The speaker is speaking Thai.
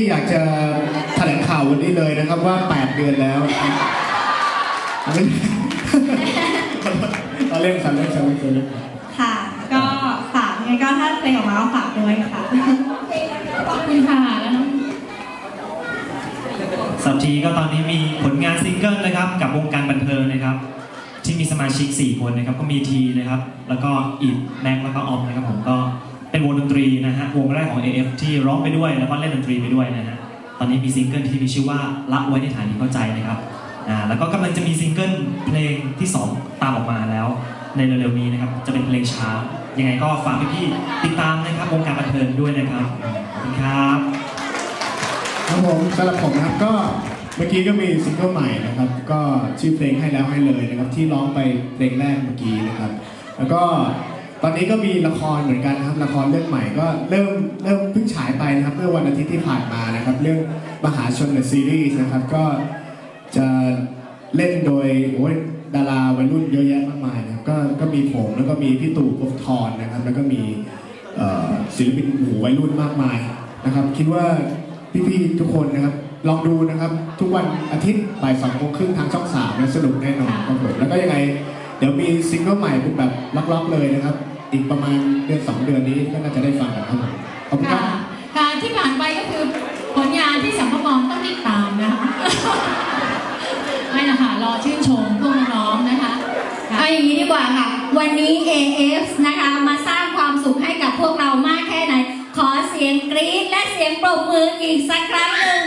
ที่อยากจะแถลงข่าววันนี้เลยนะครับว่า 8 เดือนแล้วไม่เราเล่นสันเล่นสันเล่นสันเล่นค่ะ ก็ฝากยังไงก็ถ้าเพลงออกมาก็ฝากด้วยค่ะ ขอบคุณค่ะแล้วน้องสับทีก็ตอนนี้มีผลงานซิงเกิลนะครับ กับวงการบันเทิงนะครับ ที่มีสมาชิก 4 คนนะครับ ก็มีทีนะครับ แล้วก็อีดแม็กแล้วก็ออมนะครับผมก็ เป็นวงดนตรีนะฮะวงแรกของ AF ที่ร้องไปด้วยแล้วก็เล่นดนตรีไปด้วยนะฮะตอนนี้มีซิงเกิลที่มีชื่อว่าละไว้ในฐานที่เข้าใจนะครับอ่าแล้วก็กำลังจะมีซิงเกิลเพลงที่ 2 ตามออกมาแล้ว ในเร็วๆนี้นะครับจะเป็นเพลงช้ายังไงก็ฝากพี่ๆติดตามนะครับวงการบันเทิงด้วยนะครับขอบคุณครับครับผมสำหรับผมนะครับก็เมื่อกี้ก็มีซิงเกิลใหม่นะครับ ก็ชื่อเพลงให้แล้วให้เลยนะครับที่ร้องไปเพลงแรกเมื่อกี้นะครับ แล้วก็ ตอนนี้ก็มีละครเหมือนกันนะครับ ละครเรื่องใหม่ก็เริ่มเริ่มเพิ่งฉายไปนะครับเมื่อวันอาทิตย์ที่ผ่านมานะครับ เรื่องมหาชนเดอะซีรีส์นะครับ ก็จะเล่นโดยโอ้ยดาราวัยรุ่นเยอะแยะมากมายนะครับก็ก็มีผมแล้วก็มีพี่ตู่ภพบทรนะครับ แล้วก็มีเอ่อศิลปินหมู่วัยรุ่นมากมายนะครับ คิดว่าพี่ๆทุกคนนะครับ ลองดูนะครับ ทุกวันอาทิตย์บ่ายสองโมงครึ่งทางช่องสามนะสนุกแน่นอนครับผมแล้วก็ยังไง เดี๋ยวมีซิงเกิลใหม่เป็นแบบล็อกๆเลยนะครับ อีกประมาณเดือนสองเดือนนี้ก็น่าจะได้ฟังกันครับผมขอบคุณคค่ะรับ ค่ะที่ผ่านไปก็คือผลงานที่สัมภมองต้องติดตามนะคะ ไม่นะคะรอชื่นชมพวกน้องๆนะคะค่ะ เอาอย่างนี้ดีกว่าค่ะ วันนี้ AF นะคะมาสร้างความสุขให้กับพวกเรามากแค่ไหน ขอเสียงกรี๊ดและเสียงปรบมืออีกสักครั้งหนึ่ง